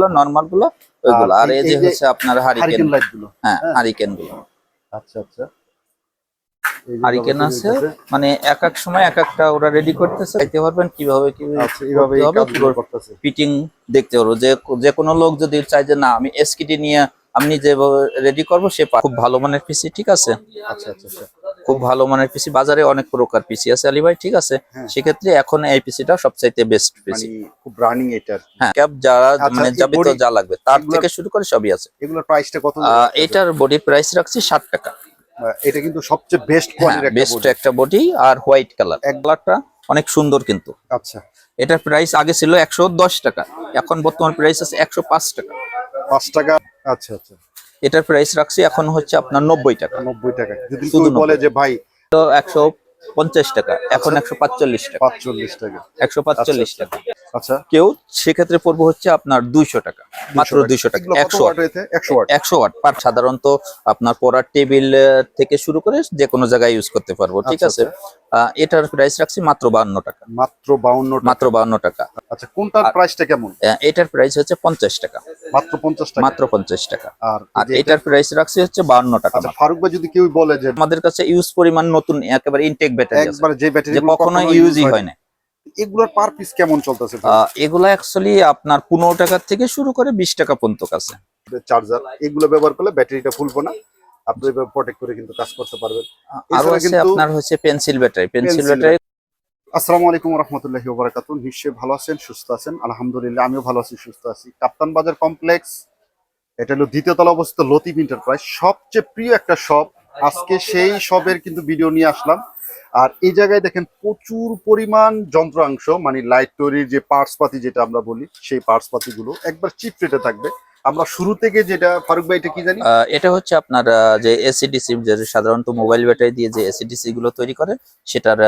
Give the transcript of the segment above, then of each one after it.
যেগুলো নর্মালগুলো ওইগুলো। আর এই- যে হচ্ছে আপনার হারিকেন লাইটগুলো হ্যাঁ হ্যাঁ। হারিকেনগুলো। আচ্ছা আচ্ছা। হারিকেন আছে মানে এক এক সময় এক একটা ওরা রেডি করতেছে। দেখতে পারবেন কীভাবে আচ্ছা ফিটিং দেখতে পারব। যে কোনো লোক যদি চাই যে না আমি এসকিটি নিয়ে আমি যেভাবে রেডি করব সে খুব ভালো মানের পিসি ঠিক আছে? আচ্ছা আচ্ছা আচ্ছা। খুব ভালো মানের পিসি বাজারে অনেক প্রকার পিসি আছে আলী ভাই ঠিক আছে? হ্যাঁ। সেক্ষেত্রে এখন এই পিসিটা সবচাইতে বেস্ট পিসি মানে খুব রানিং এটা আর কি। হ্যাঁ ক্যাব যারা আচ্ছা, মানে যাবিত যা লাগবে তার থেকে শুরু করে সবই আছে। এগুলোর প্রাইসটা কত এটার বডি প্রাইস রাখছি ষাট টাকা। এটা কিন্তু সবচেয়ে বেস্ট হ্যাঁ কোয়ালিটির একটা বেস্ট একটা বডি আর হোয়াইট কালার এক কালারটা অনেক সুন্দর কিন্তু। আচ্ছা। এটার প্রাইস আগে ছিল একশো দশ টাকা এখন বর্তমান প্রাইস আছে একশো পাঁচ টাকা। পাঁচ টাকা আচ্ছা আচ্ছা। এটার প্রাইস রাখছি এখন হচ্ছে আপনার নব্বই টাকা। নব্বই টাকা। যদি শুধু বলে যে ভাই তো একশো পঞ্চাশ টাকা এখন একশো পাঁচচল্লিশ টাকা। পাঁচচল্লিশ টাকা। একশো পাঁচচল্লিশ আচ্ছা, টাকা। আচ্ছা। কেউ সেক্ষেত্রে পড়ব হচ্ছে আপনার দুইশো টাকা। মাত্র দুইশো টাকা একশো একশো ওয়াট। পার সাধারণত আপনার পড়ার টেবিল থেকে শুরু করে যে কোনো জায়গায় ইউজ করতে পারব ঠিক আচ্ছা, আছে আহ, এটার প্রাইস রাখছি মাত্র বান্ন টাকা। মাত্র বাউন্ন মাত্র বান্ন টাকা। আচ্ছা কোনটার প্রাইসটা কেমন? এটার প্রাইস হচ্ছে পঞ্চাশ টাকা। মাত্র পঞ্চাশ টাকা। মাত্র পঞ্চাশ টাকা। আর এটার প্রাইস রাখছি হচ্ছে বান্ন টাকা আচ্ছা ফারুক ভাই যদি কেউ বলে যে আমাদের কাছে ইউজ পরিমাণ নতুন একেবারে ইনটেক ব্যাটারি একবার যে ব্যাটারি কখনো ইউজই হয় না। এগুলোর পার পিস কেমন চলতেছে এগুলা অ্যাকচুয়ালি আপনার পনেরো টাকা থেকে শুরু করে বিশ টাকা পর্যন্ত কাছে। চার্জার এগুলো ব্যবহার করলে ব্যাটারিটা ফুলবো না আপনি প্রোটেক্ট করে কিন্তু কাজ করতে পারবেন। আরও আছে আপনার হচ্ছে পেন্সিল ব্যাটারি পেন্সিল ব্যাটারি আসসালামু আলাইকুম রহমতুল্লাহি ওবারাকাতুহ। নিশ্চয়ই ভালো আছেন সুস্থ আছেন? আলহামদুলিল্লাহ আমিও ভালো আছি সুস্থ আছি। কাপ্তান বাজার কমপ্লেক্স এটা হলো দ্বিতীয় তলা অবস্থিত লতিফ এন্টারপ্রাইজ সবচেয়ে প্রিয় একটা শপ আজকে সেই শপের কিন্তু ভিডিও নিয়ে আসলাম। আর এই জায়গায় দেখেন প্রচুর পরিমাণ যন্ত্রাংশ মানে লাইট তৈরির যে পার্টস পাতি যেটা আমরা বলি, সেই পার্টস পাতিগুলো একবার চিপ রেটে থাকবে। আমরা শুরু থেকে যেটা ফারুক ভাই এটা কি জানি? এটা হচ্ছে আপনার যে এসিডিসি যে সাধারণত মোবাইল ব্যাটারি দিয়ে যে এসিডিসি গুলো তৈরি করে সেটার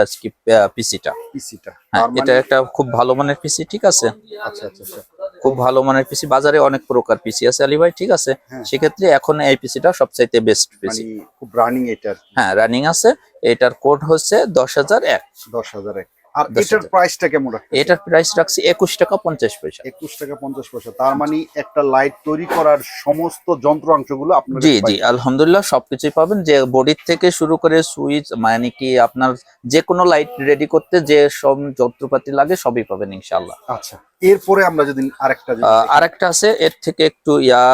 পিসিটা পিসিটা হ্যাঁ মানে এটা একটা খুব ভালো মানের পিসি ঠিক আছে? আচ্ছা আচ্ছা আচ্ছা। খুব ভালো মানের পিসি বাজারে অনেক প্রকার পিসি আছে আলী ভাই ঠিক আছে? হ্যাঁ। সেক্ষেত্রে এখন এই পিসিটা সবচাইতে বেস্ট পিসি মানে খুব রানিং এটার। হ্যাঁ রানিং আছে। এটার কোড হচ্ছে দশ হাজার এক। দশ হাজার এক। আর 10,000 এটার প্রাইসটা কেমন রাখতে এটার প্রাইস রাখছি একুশ টাকা পঞ্চাশ পয়সা। একুশ টাকা পঞ্চাশ পয়সা। তার মানে একটা লাইট তৈরি করার সমস্ত যন্ত্রাংশগুলো আপনার জি জি। আলহামদুলিল্লাহ সবকিছুই পাবেন। যে বডির থেকে শুরু করে সুইচ মানে কি আপনার যে কোনো লাইট রেডি করতে যে সব যন্ত্রপাতি লাগে সবই পাবেন ইনশাল্লাহ আচ্ছা এরপরে আমরা যদি আরেকটা আরেকটা আছে এর থেকে একটু ইয়া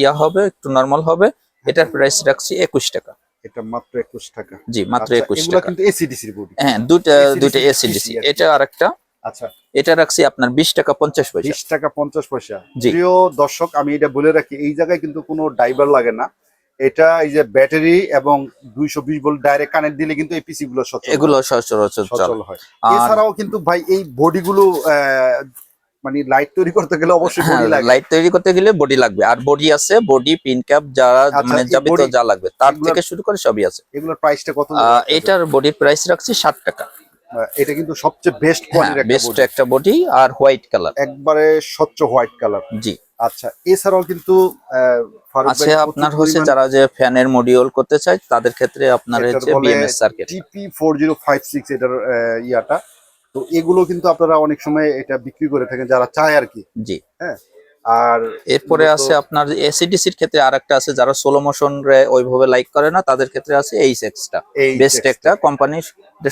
ইয়া হবে একটু নর্মাল হবে। এটার প্রাইস রাখছি একুশ টাকা। এটা মাত্র একুশ টাকা। জি মাত্র আচ্ছা, একুশ এগুলো টাকা। কিন্তু এসিডিসির বডি হ্যাঁ ACDC দুইটা এসিডিসি। এটা আরেকটা। আচ্ছা। এটা রাখছি আপনার বিশ টাকা পঞ্চাশ পয়সা। বিশ টাকা পঞ্চাশ পয়সা। জি। প্রিয় দর্শক আমি এটা বলে রাখি এই জায়গায় কিন্তু কোনো ড্রাইভার লাগে না। এটা এই যে ব্যাটারি এবং দুইশো বিশ ভোল্ট ডাইরেক্ট কানেক্ট দিলে কিন্তু এই পিসি গুলো সচল এগুলো সচরাচর সচল হয়। এছাড়াও কিন্তু ভাই এই বডি বডিগুলো মানে লাইট তৈরি করতে গেলে অবশ্যই হ্যাঁ বডি লাগে লাইট তৈরি করতে গেলে বডি লাগবে। আর বডি আছে বডি পিন ক্যাপ যারা মানে যাবিত যা লাগবে। তার থেকে শুরু করে সবই আছে। এগুলোর প্রাইসটা কত এটার বডির প্রাইস রাখছি ষাট টাকা। আহ, এটা কিন্তু সবচেয়ে বেস্ট হ্যাঁ কোয়ালিটির একটা বেস্ট একটা বডি আর হোয়াইট কালার একবারে স্বচ্ছ হোয়াইট কালার জি। আচ্ছা এছাড়াও কিন্তু আছে আপনার হচ্ছে যারা যে ফ্যানের মডিউল করতে চায় তাদের ক্ষেত্রে আপনার হচ্ছে BMS circuit TP four zero five six এটার ইয়াটা। তো এগুলো কিন্তু আপনারা অনেক সময় এটা বিক্রি করে থাকেন যারা চায় আর কি। জি। হ্যাঁ? আর এরপরে আছে আপনার এসিডিসির ক্ষেত্রে আরেকটা আছে যারা সোলো মোশন রে ওইভাবে লাইক করে না তাদের ক্ষেত্রে আছে এই সেক্সটা বেস্ট একটা কোম্পানি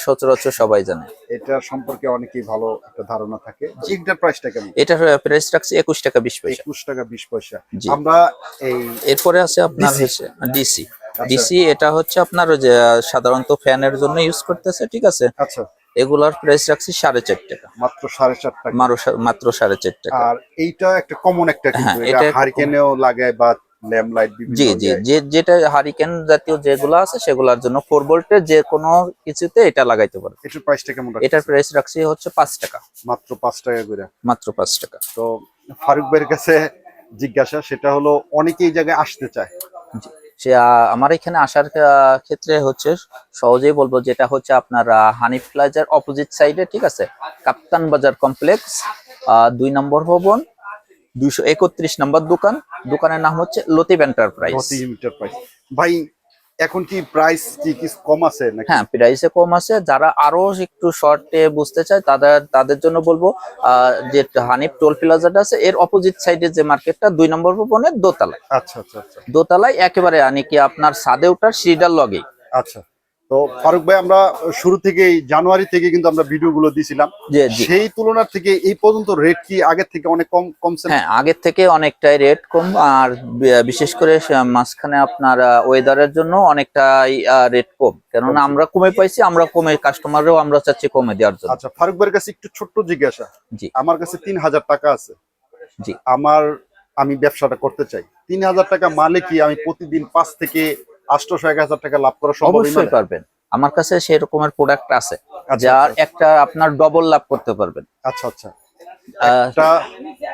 সচরাচর সবাই জানে। এটা সম্পর্কে অনেকেই ভালো একটা ধারণা থাকে। এটার প্রাইসটা কেমন? এটা প্রাইস রাখছি একুশ টাকা বিশ পয়সা। একুশ টাকা বিশ পয়সা। জি। আমরা এই এরপরে আছে আপনার হচ্ছে ডিসি আচ্ছা। ডিসি এটা হচ্ছে আপনার সাধারণত ফ্যানের জন্য ইউজ করতেছে ঠিক আছে? আচ্ছা। এগুলার প্রাইস রাখছি সাড়ে চার টাকা। মাত্র সাড়ে চার টাকা। মাত্র সাড়ে চার টাকা। আর এইটা একটা কমন একটা হ্যাঁ, এটা হারিকেনেও লাগায় বা ল্যাম্প লাইট বিভিন্ন জি জি যে যেটা হারিকেন জাতীয় যেগুলো আছে সেগুলোর জন্য ফোর ভোল্টের যে কোনো কিছুতে এটা লাগাইতে পারে। এটার প্রাইসটা কেমন এটার? প্রাইস রাখছি হচ্ছে পাঁচ টাকা। মাত্র পাঁচ টাকা করে। মাত্র পাঁচ টাকা। তো ফারুক ভাইয়ের কাছে জিজ্ঞাসা সেটা হলো অনেকেই জায়গায় আসতে চায়। সে আমার এখানে আসার ক্ষেত্রে হচ্ছে সহজেই বলব যেটা হচ্ছে আপনার হানি প্লাজার অপোজিট সাইডে ঠিক আছে? কাপ্তান বাজার কমপ্লেক্স দুই নম্বর ভবন, দুইশো একত্রিশ নম্বর দোকান। দোকানের নাম হচ্ছে লতিফ এন্টারপ্রাইজ ভাই এখন কি প্রাইস কি কি কম আছে নাকি? হ্যাঁ প্রাইসে কম আছে। যারা আরও একটু শর্টে বুঝতে চায় তাদের তাদের জন্য বলব আহ, যে হানিফ টোল প্লাজাটা আছে এর অপোজিট সাইডে যে মার্কেটটা দুই নম্বর ভবনের দোতলায়। আচ্ছা আচ্ছা আচ্ছা। দোতলায় একেবারে আনি কি আপনার সাদে ওঠার সিঁড়িটার লগেই আচ্ছা। তো ফারুক ভাই আমরা শুরু থেকেই জানুয়ারি থেকে কিন্তু আমরা ভিডিও গুলো দিছিলাম সেই তুলনার থেকে এই পর্যন্ত রেট কি আগের থেকে অনেক কম কমছে হ্যাঁ আগের থেকে অনেকটাই রেট কম আর বিশেষ করে মাঝখানে আপনার ওয়েদারের জন্য অনেকটাই রেট কম। কেননা আমরা কমে পাইছি আমরা কমে কাস্টমারও আমরা চাচ্ছি কমে দেওয়ার জন্য। আচ্ছা ফারুক ভাইয়ের কাছে একটু ছোট্ট জিজ্ঞাসা। জি। আমার কাছে তিন হাজার টাকা আছে। জি। আমার আমি ব্যবসাটা করতে চাই। তিন হাজার টাকা মালে কি আমি প্রতিদিন পাঁচ থেকে আটশোশো এক হাজার টাকা লাভ করা সম্ভব অবশ্যই পারবেন। আমার কাছে সেই রকমের প্রোডাক্ট আছে আচ্ছা যার একটা আপনার ডবল লাভ করতে পারবেন। আচ্ছা আচ্ছা। একটা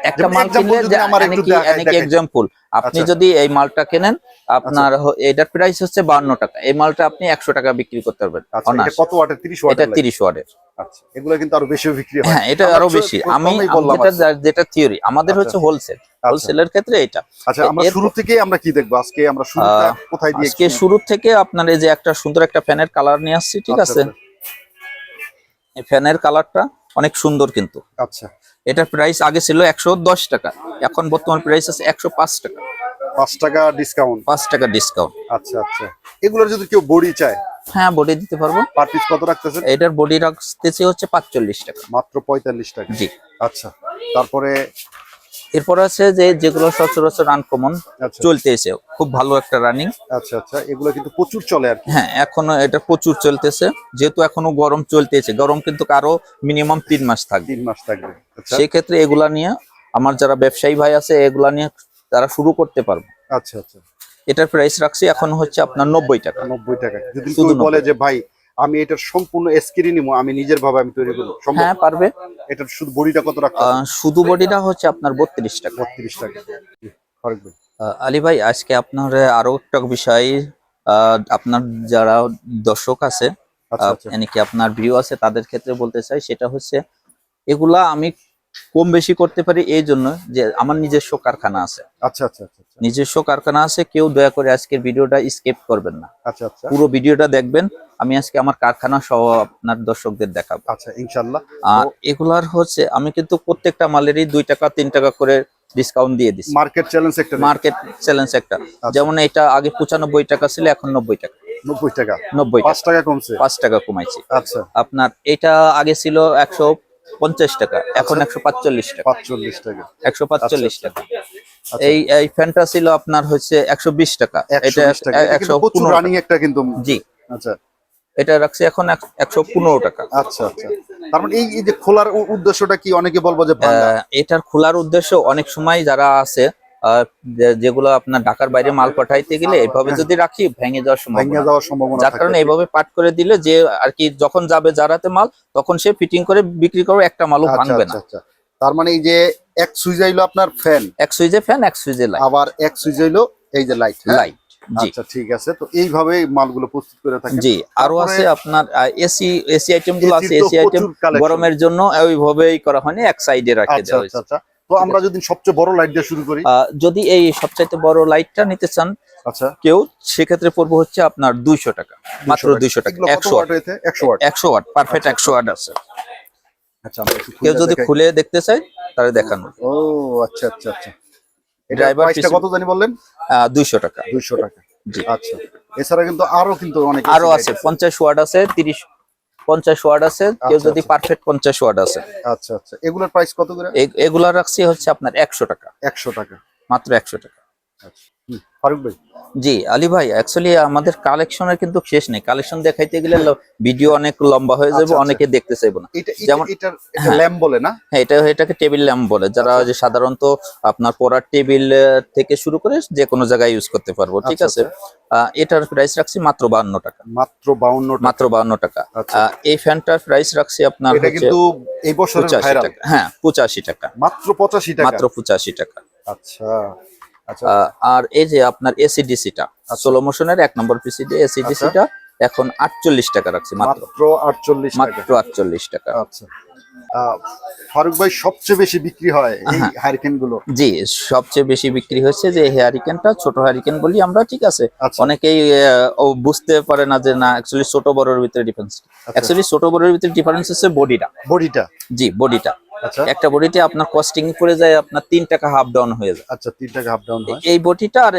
একটা মাল কিনলে দেখায়- দেখায়। এক্সাম্পল আপনি আচ্ছা। যদি এই মালটা কেনেন আপনার এটার প্রাইস হচ্ছে বান্ন টাকা। এই মালটা আপনি একশো টাকা বিক্রি করতে পারবেন আচ্ছা এটা কত ওয়াটের? এটা ওয়াটের। আচ্ছা এগুলো কিন্তু আরও বেশি বিক্রি হয়। হ্যাঁ এটা আরও বেশি। আমি আমি যেটা যেটা থিওরি আমাদের আচ্ছা। হচ্ছে হোলসেল আচ্ছা। হোলসেলের ক্ষেত্রে এটা। আচ্ছা আমরা শুরু থেকে আমরা কি দেখব? আজকে আমরা শুরুটা কোথায় দিয়ে আজকে শুরু থেকে আপনার এই যে একটা সুন্দর একটা ফ্যানের কালার নিয়ে আসছি ঠিক আচ্ছা, আছে? এই ফ্যানের কালারটা অনেক সুন্দর কিন্তু। আচ্ছা। এটার প্রাইস আগে ছিল একশো দশ টাকা এখন বর্তমান প্রাইস আছে একশো পাঁচ টাকা। পাঁচ টাকা ডিসকাউন্ট পাঁচ টাকা ডিসকাউন্ট আচ্ছা আচ্ছা। এগুলোর যদি কেউ বড়ি চায়? হ্যাঁ বডি দিতে পারব। পার পিস কত রাখতেছেন? এটার বডি রাখতেছি হচ্ছে পাঁচচল্লিশ টাকা। মাত্র পঁয়তাল্লিশ টাকা। জি। আচ্ছা। তারপরে এরপর আছে যে যেগুলো সচরাচর আনকমন আচ্ছা। চলতেছে খুব ভালো একটা রানিং আচ্ছা আচ্ছা এগুলো কিন্তু প্রচুর চলে আর হ্যাঁ এখনও এটা প্রচুর চলতেছে। যেহেতু এখনও গরম চলতেছে গরম কিন্তু আরও মিনিমাম তিন মাস থাকবে। তিন মাস থাকবে আচ্ছা। সেই ক্ষেত্রে এগুলা নিয়ে আমার যারা ব্যবসায়ী ভাই আছে এগুলা নিয়ে তারা শুরু করতে পারবে। আচ্ছা আচ্ছা। এটার প্রাইস রাখছি এখন হচ্ছে আপনার নব্বই টাকা। নব্বই টাকা। যদি বলে যে ভাই আমি এটার সম্পূর্ণ স্ক্রিন নিবো আমি নিজের ভাবে আমি তৈরি করব। হ্যাঁ পারবে। এটার শুধু বডিটা কত রাখা শুধু বডিটা হচ্ছে আপনার বত্রিশ টাকা। বত্রিশ টাকা। জি, ভাই। আলী ভাই আজকে আপনার আরও একটা বিষয় আপনার যারা দর্শক আছে আচ্ছা আচ্ছা। কি আপনার ভিউ আছে তাদের ক্ষেত্রে বলতে চাই সেটা হচ্ছে এগুলা আমি কম বেশি করতে পারি এই জন্য যে আমার নিজস্ব কারখানা আছে। আচ্ছা আচ্ছা আচ্ছা আচ্ছা। নিজস্ব কারখানা আছে কেউ দয়া করে আজকের ভিডিওটা স্কেপ করবেন না। আচ্ছা আচ্ছা। পুরো ভিডিওটা দেখবেন আমি আজকে আমার কারখানা সহ আপনার দর্শকদের দেখাবো। আচ্ছা ইনশাল্লাহ। আর এগুলার হচ্ছে আমি কিন্তু প্রত্যেকটা মালেরই দুই টাকা তিন টাকা করে ডিসকাউন্ট দিয়ে দিচ্ছি মার্কেট চ্যালেঞ্জ একটা মার্কেট চ্যালেঞ্জ একটা। যেমন এটা আগে পঁচানব্বই টাকা ছিল এখন নব্বই টাকা। নব্বই টাকা। নব্বই পাঁচ টাকা। টাকা কমছে। পাঁচ টাকা কমাইছি। আচ্ছা। আপনার এটা আগে ছিল একশো পঞ্চাশ টাকা এখন একশো পাঁচচল্লিশ টাকা। পাঁচচল্লিশ টাকা। একশো পাঁচচল্লিশ আচ্ছা, টাকা। আচ্ছা। এই এই ফ্যানটা ছিল আপনার হচ্ছে একশো বিশ টাকা। এটা একশো পনেরো রানিং একটা কিন্তু জি। আচ্ছা। এটা রাখছে এখন এক- একশো পনেরো টাকা। আচ্ছা আচ্ছা। তার মানে এই যে খোলার উদ্দেশ্যটা কি? অনেকে বলব যে এটার খোলার উদ্দেশ্য অনেক সময় যারা আছে যেগুলো আপনার ঢাকার বাইরে মাল পাঠাইতে গেলে এইভাবে যদি রাখি ভেঙে যাওয়ার হ্যাঁ। ভেঙে সম্ভাবনা যাওয়ার সম্ভাবনা যার কারণে এইভাবে পাট করে দিলে যে আর কি যখন যাবে যারাতে মাল তখন সে ফিটিং করে বিক্রি করবে একটা মালও আচ্ছা ভাঙবে না। আচ্ছা। আচ্ছা তার মানে এই যে এক সুইচ আইলো আপনার ফ্যান এক সুইজে ফ্যান এক সুইজে লাইট আবার এক সুইচ আইলো এই যে লাইট লাইট আচ্ছা ঠিক আছে। তো এইভাবে মালগুলো প্রস্তুত করে থাকেন। জি আরও আছে আপনার এসি এসি আইটেমগুলো আছে। এসি আইটেম গরমের জন্য ওইভাবেই করা হয়নি এক সাইডে রাখে আচ্ছা দেওয়া আচ্ছা হয়েছে। আচ্ছা। তো আমরা যদি সবচেয়ে বড় লাইট দিয়ে শুরু করি। যদি এই সবচাইতে বড় লাইটটা নিতে চান আচ্ছা। কেউ সেক্ষেত্রে পড়বে হচ্ছে আপনার দুইশো টাকা মাত্র দুইশো টাকা একশো ওয়াট। একশো ওয়াট? একশো ওয়াট পারফেক্ট একশো ওয়াট আছে। আচ্ছা কেউ যদি খুলে দেখতে চায় তাহলে দেখানো। ও আচ্ছা আচ্ছা আচ্ছা। এটা প্রাইসটা কত জানি বললেন? দুইশো টাকা। দুইশো টাকা। জি। আচ্ছা। এছাড়া কিন্তু আরও কিন্তু অনেক আরও আছে light পঞ্চাশ ওয়াট আছে তিরিশ পঞ্চাশ ওয়ার্ড আছে কেউ আচ্ছা, যদি আচ্ছা। পারফেক্ট পঞ্চাশ ওয়ার্ড আছে। আচ্ছা আচ্ছা। এগুলোর প্রাইস কত করে? এগুলা রাখছি হচ্ছে আপনার একশো টাকা। একশো টাকা। মাত্র একশো টাকা। আচ্ছা ফারুক ভাই। জি আলী ভাই অ্যাকচুয়ালি আমাদের কালেকশনের কিন্তু শেষ নেই। কালেকশন দেখাইতে গেলে ভিডিও অনেক লম্বা হয়ে যাবে আচ্ছা, আচ্ছা। অনেকে দেখতে চাইব না। যেমন- এটা। ল্যাম্প বলে না? হ্যাঁ এটা এটাকে টেবিল ল্যাম্প বলে যারা আচ্ছা। যে সাধারণত আপনার পড়ার টেবিল থেকে শুরু করে যে কোনো জায়গায় ইউজ করতে পারব ঠিক আচ্ছা, আছে? এটার প্রাইস রাখছি মাত্র বান্ন টাকা। মাত্র বাউন্ন টাকা। মাত্র বান্ন টাকা। আচ্ছা। এই ফ্যানটার প্রাইস রাখছি আপনার এটা কিন্তু এই বছরের ভাইরাল হ্যাঁ পঁচাশি টাকা। মাত্র পঁচাশি টাকা। মাত্র পঁচাশি টাকা। আচ্ছা আচ্ছা। আর এই যে আপনার এসিডিসিটা সোলো মোশনের এক নম্বর পিসিডি এসিডিসিটা এখন আটচল্লিশ টাকা রাখছি মাত্র। আটচল্লিশ মাত্র আটচল্লিশ টাকা। আচ্ছা। ফারুক ভাই সবচেয়ে বেশি বিক্রি হয় এই হ্যাঁ। হারিকেনগুলো জি সবচেয়ে বেশি বিক্রি হচ্ছে যে হ্যারিকেনটা ছোট হ্যারিকেন বলি আমরা ঠিক আছে। আচ্ছা। অনেকেই বুঝতে পারে না যে না অ্যাকচুয়ালি ছোট বড়ের ভিতরে ডিফারেন্স আচ্ছা। অ্যাকচুয়ালি ছোট বড়ের ভিতরে ডিফারেন্স হচ্ছে বডিটা। বডিটা। জি বডিটা। আচ্ছা একটা বডিতে আপনার কস্টিং পড়ে যায় আপনার তিন টাকা হাফ ডাউন হয়ে যায়। আচ্ছা তিন টাকা হাফ ডাউন হয়। এই বডিটা আর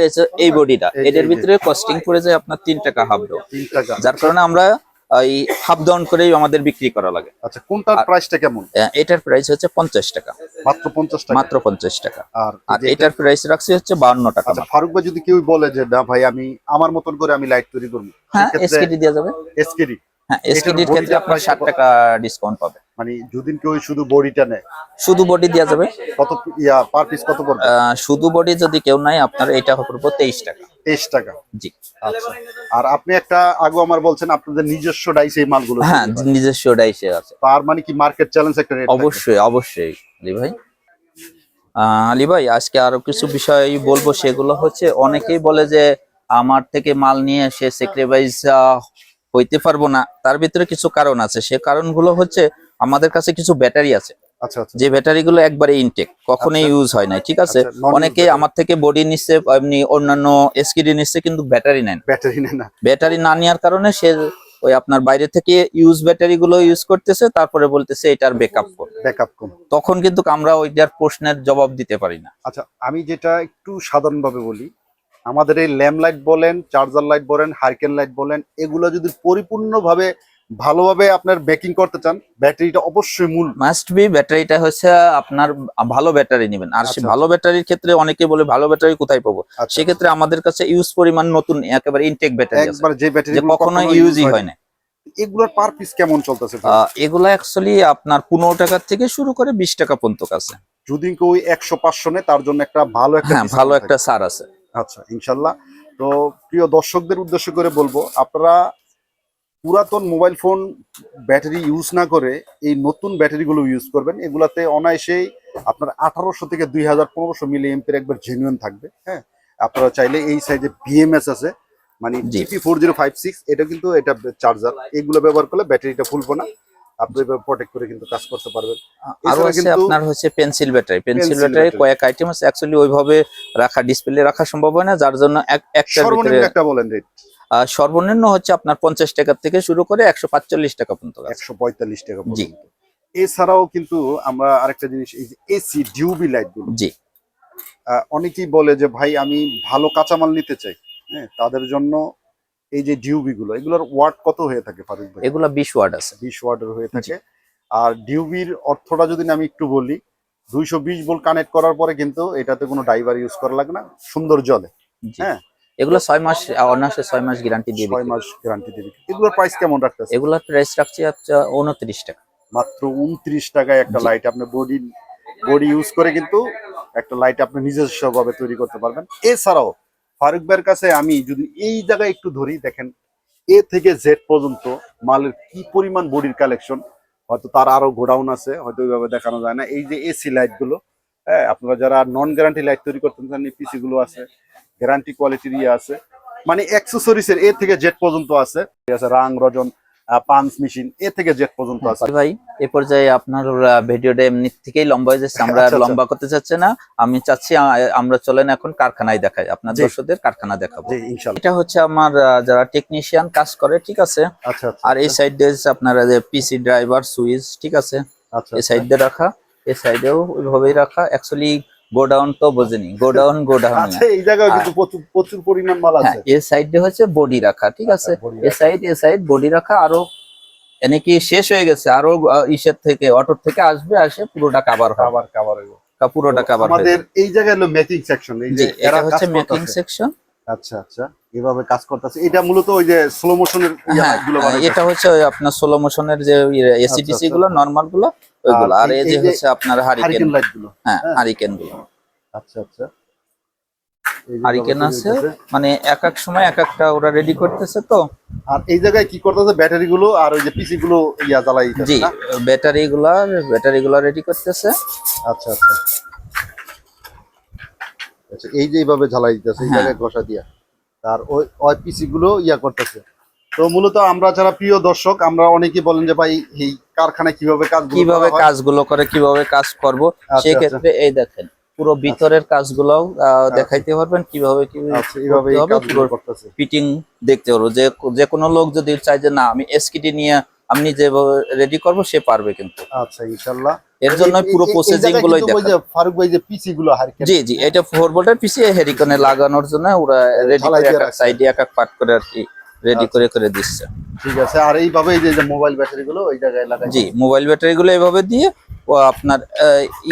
এই বডিটা এদের ভিতরে কস্টিং পড়ে যায় আপনার তিন টাকা হাফ ডাউন টাকা। যার কারণে আমরা এই হাফ ডাউন করেই আমাদের বিক্রি করা লাগে। আচ্ছা কোনটার প্রাইসটা কেমন? এটার প্রাইস হচ্ছে পঞ্চাশ টাকা। মাত্র পঞ্চাশ টাকা। মাত্র পঞ্চাশ টাকা। আর এটার প্রাইস রাখছি হচ্ছে বাউন্ন টাকা আচ্ছা ফারুক ভাই যদি কেউ বলে যে না ভাই আমি আমার মতন করে আমি লাইট তৈরি করব হ্যাঁ এসকেডি দেওয়া যাবে। এসকেডি হ্যাঁ এটার ক্ষেত্রে টাকা ডিসকাউন্ট পাবে। মানে কেউ শুধু বডিটা নেয়? শুধু বডি যাবে। কত ইয়া পার পিস কত পড়বে? আহ, শুধু বডি যদি কেউ নাই আপনার এটা পড়ব তেইশ টাকা। তেইশ টাকা? জি। আচ্ছা। আর আপনি একটা আগে আমার বলছেন আপনাদের নিজস্ব ডাইস এই মালগুলো হ্যাঁ নিজস্ব ডাইসে আছে। তার মানে কি মার্কেট চ্যালেঞ্জ একটা রেট অবশ্যই অবশ্যই আলী ভাই। আলী ভাই আজকে আরও কিছু বিষয় বলব সেগুলো হচ্ছে অনেকেই বলে যে আমার থেকে মাল নিয়ে সে স্যাক্রিফাইস হইতে পারব না তার ভিতরে কিছু কারণ আছে। সে কারণগুলো হচ্ছে আমাদের কাছে কিছু ব্যাটারি আছে। আচ্ছা আচ্ছা। যে ব্যাটারি গুলো একবারে ইনটেক কখনোই আচ্ছা। ইউজ হয় না ঠিক আছে? আচ্ছা, অনেকে আমার থেকে বডি নিচ্ছে এমনি অন্যান্য এসকিডি নিচ্ছে কিন্তু ব্যাটারি নেন ব্যাটারি নেয় না। ব্যাটারি না নেওয়ার কারণে সে ওই আপনার বাইরে থেকে ইউজ ব্যাটারি গুলো ইউজ করতেছে তারপরে বলতেছে এটার ব্যাকআপ কর। ব্যাকআপ কম তখন কিন্তু আমরা ওইটার প্রশ্নের জবাব দিতে পারি না। আচ্ছা আমি যেটা একটু সাধারণভাবে বলি আমাদের এই ল্যাম্প লাইট বলেন চার্জার লাইট বলেন হাইকেন লাইট বলেন এগুলো যদি পরিপূর্ণভাবে ভালোভাবে আপনার বেকিং করতে চান ব্যাটারিটা অবশ্যই মূল। মাস্ট বি ব্যাটারিটা হচ্ছে আপনার ভালো ব্যাটারি নেবেন। আর সে আচ্ছা, ভালো ব্যাটারির ক্ষেত্রে অনেকে বলে ভালো ব্যাটারি কোথায় পাবো? আচ্ছা। সেক্ষেত্রে আমাদের কাছে ইউজ পরিমাণ নতুন একেবারে ইনটেক ব্যাটারি একবার যে ব্যাটারি কখনো ইউজই হয় না। এগুলোর পার পিস কেমন চলতেছে এগুলা অ্যাকচুয়ালি আপনার পনেরো টাকা থেকে শুরু করে বিশ টাকা পর্যন্ত আছে। যদি কেউ একশো পাঁচশো নেয় তার জন্য একটা ভালো একটা হ্যাঁ ভালো একটা সার আছে। আচ্ছা ইনশাল্লাহ। তো প্রিয় দর্শকদের উদ্দেশ্য করে বলব আপনারা পুরাতন মোবাইল ফোন ব্যাটারি ইউজ না করে এই নতুন ব্যাটারিগুলো ইউজ করবেন। এগুলাতে অনায়াসেই আপনার আঠারোশো থেকে দুই হাজার পনেরোশো মিলি এমপের একবার জেনুইন থাকবে হ্যাঁ? আপনারা চাইলে এই সাইডে বিএমএস আছে মানে GP four zero five six এটা কিন্তু এটা চার্জার এগুলো ব্যবহার করলে ব্যাটারিটা ফুলবো না আপনি প্রোটেক্ট করে কিন্তু কাজ করতে পারবেন। আরও আছে আপনার হচ্ছে পেন্সিল ব্যাটারি পেন্সিল ব্যাটারি কয়েক আইটেম আছে অ্যাকচুয়ালি ওইভাবে রাখা ডিসপ্লে রাখা সম্ভব হয় না যার জন্য এক একটার ভিতরে সর্বনিম্ন একটা বলেন রেট সর্বনিম্ন হচ্ছে আপনার পঞ্চাশ টাকা থেকে শুরু করে একশো পাঁচচল্লিশ টাকা পর্যন্ত আছে। একশো পঁয়তাল্লিশ টাকা জি। পর্যন্ত এছাড়াও কিন্তু আমরা আরেকটা জিনিস এই যে এসি ডিউবি লাইটগুলো। জি। অনেকেই বলে যে ভাই আমি ভালো কাঁচামাল নিতে চাই। হ্যাঁ তাদের জন্য এই যে ডিউবি গুলো এগুলোর ওয়াট কত হয়ে থাকে ফারুক ভাই? এগুলা বিশ ওয়ার্ড আছে। বিশ ওয়াটের হয়ে থাকে। আর ডিউবির অর্থটা যদি আমি একটু বলি দুইশো বিশ ভোল্ট কানেক্ট করার পরে কিন্তু এটাতে কোনো ড্রাইভার ইউজ করা লাগে না সুন্দর জলে। হ্যাঁ? এগুলো ছয় মাস আহ, অনায়াসে ছয় মাস গ্যারান্টি দিয়ে ছয় মাস গ্যারান্টি দেবে এগুলোর প্রাইস কেমন রাখতেছে এগুলার প্রাইস রাখছি হচ্ছে উনত্রিশ টাকা। মাত্র উনত্রিশ টাকায় একটা লাইট আপনি বডি বডি ইউজ করে কিন্তু একটা লাইট আপনি নিজস্ব ভাবে তৈরি করতে পারবেন। এছাড়াও ফারুক কাছে আমি যদি এই জায়গায় একটু ধরি, দেখেন, এ থেকে জেড পর্যন্ত মালের কি পরিমাণ বডির কালেকশন হয়তো তার আরও গোডাউন আছে, হয়তো ওইভাবে দেখানো যায় না। এই যে এসি লাইটগুলো হ্যাঁ আপনারা যারা নন গ্যারান্টি লাইট তৈরি করতেন চান পিসি গুলো আছে গ্যারান্টি কোয়ালিটির ইয়ে আছে। মানে অ্যাক্সেসরিজ এর এ থেকে জেড পর্যন্ত আছে রাং, রজন পাঞ্চ মেশিন এ থেকে জেড পর্যন্ত আছে। ভাই এ পর্যায়ে আপনার ভিডিওটা এমনি থেকেই লম্বা হয়ে যাচ্ছে আমরা আচ্ছা, আচ্ছা। লম্বা করতে চাচ্ছি না। আমি চাচ্ছি আমরা চলেন এখন কারখানায় দেখাই। আপনার। দর্শকদের কারখানা দেখাবো। এটা হচ্ছে আমার যারা টেকনিশিয়ান কাজ করে ঠিক আছে? আচ্ছা আর এই সাইডে আপনার যে পিসি ড্রাইভার সুইচ ঠিক আছে? এই সাইড দিয়ে রাখা এই সাইডেও ওইভাবেই রাখা। অ্যাকচুয়ালি গোডাউন তো বোঝেনি। গোডাউন গোডাউন আচ্ছা এই জায়গায় কিন্তু প্রচুর প্রচুর পরিমাণ মাল হ্যাঁ আছে। এই সাইডে হচ্ছে বডি রাখা ঠিক আছে? আচ্ছা, এ সাইড এ সাইড বডি রাখা আরও এনে কি শেষ হয়ে গেছে? আরও ইসের থেকে অটোর থেকে আসবে আসে পুরোটা কাভার হবে। কাভার কাভার পুরোটা কাভার আমাদের এই জায়গায় হলো মেকিং সেকশন এই যে এটা এরা হচ্ছে মেকিং সেকশন আচ্ছা আচ্ছা এভাবে কাজ করতেছে। এটা মূলত ওই যে স্লো মোশনের হ্যাঁ এটা হচ্ছে আপনার সোলো মোশনের যে আচ্ছা। গুলো নরমালগুলো ওইগুলো। আর এই- যে হচ্ছে আপনার হারিকেন হারিকেন লাইটগুলো। হ্যাঁ হ্যাঁ। হারিকেনগুলো। আচ্ছা আচ্ছা। হারিকেন আছে মানে এক এক সময় এক একটা ওরা রেডি করতেছে তো। আর এই জায়গায় কি করতেছে? ব্যাটারি গুলো আর ওই যে পিসি গুলো ইয়া জ্বালাই জি ব্যাটারি গুলা ব্যাটারি গুলা রেডি করতেছে। আচ্ছা আচ্ছা। আচ্ছা এই যে এইভাবে ঝালাই দিতেছে এই হ্যাঁ। জায়গায় ঘষা দিয়া। আর ওই ওই পিসি গুলো ইয়া করতেছে। তো মূলত আমরা যারা প্রিয় দর্শক আমরা অনেকেই বলেন যে ভাই এই কারখানায় কীভাবে কাজ কীভাবে কাজগুলো করে কীভাবে কাজ করব? আচ্ছা, সেই ক্ষেত্রে এই দেখেন পুরো ভিতরের কাজগুলো দেখাইতে পারবেন কীভাবে কি আচ্ছা এইভাবে করতে হবে, কাজগুলো পুরো করতেছে। ফিটিং দেখতে পারব। যে যে কোনো লোক যদি চায় যে না আমি এসকিটি নিয়ে আমি যেভাবে রেডি করব সে পারবে কিন্তু। আচ্ছা ইনশাআল্লাহ। এর জন্য পুরো প্রসেসিং গুলোই ওই দেখা যে ফারুক ভাই যে পিসি গুলো হারকেন জি জি এটা ফোর ভোল্টের পিসি হেরিকনে লাগানোর জন্য ওরা রেডি করে। সাইডে এক এক পার্ট করে আর কি রেডি আচ্ছা। করে করে দিচ্ছে ঠিক আছে আর এইভাবে এই যে মোবাইল ব্যাটারি গুলো ওই জায়গায় লাগাই জি মোবাইল ব্যাটারি গুলো এইভাবে দিয়ে ও আপনার